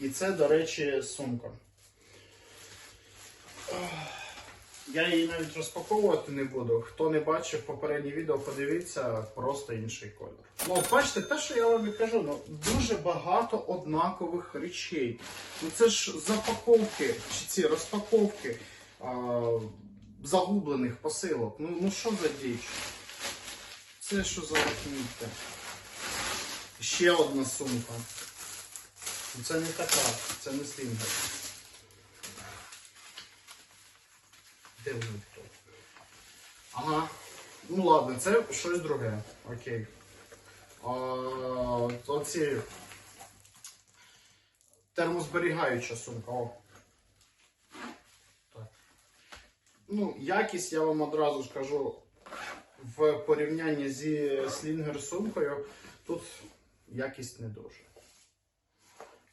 І це, до речі, сумка. Я її навіть розпаковувати не буду. Хто не бачив попереднє відео, подивіться, просто інший колір. Ну, бачите, те, що я вам і кажу, ну дуже багато однакових речей. Ну це ж запаковки, чи ці розпаковки а, загублених посилок. Ну, ну що за діч? Це що за лахміття? Ще одна сумка. Ну, Це не така, це не слінгер. Де вони хто? Ага. Ну ладно, це щось друге. Окей. А, оці термозберігаюча сумка. О. Так. Ну, якість я вам одразу скажу в порівнянні зі слінгер сумкою. Тут якість не дуже.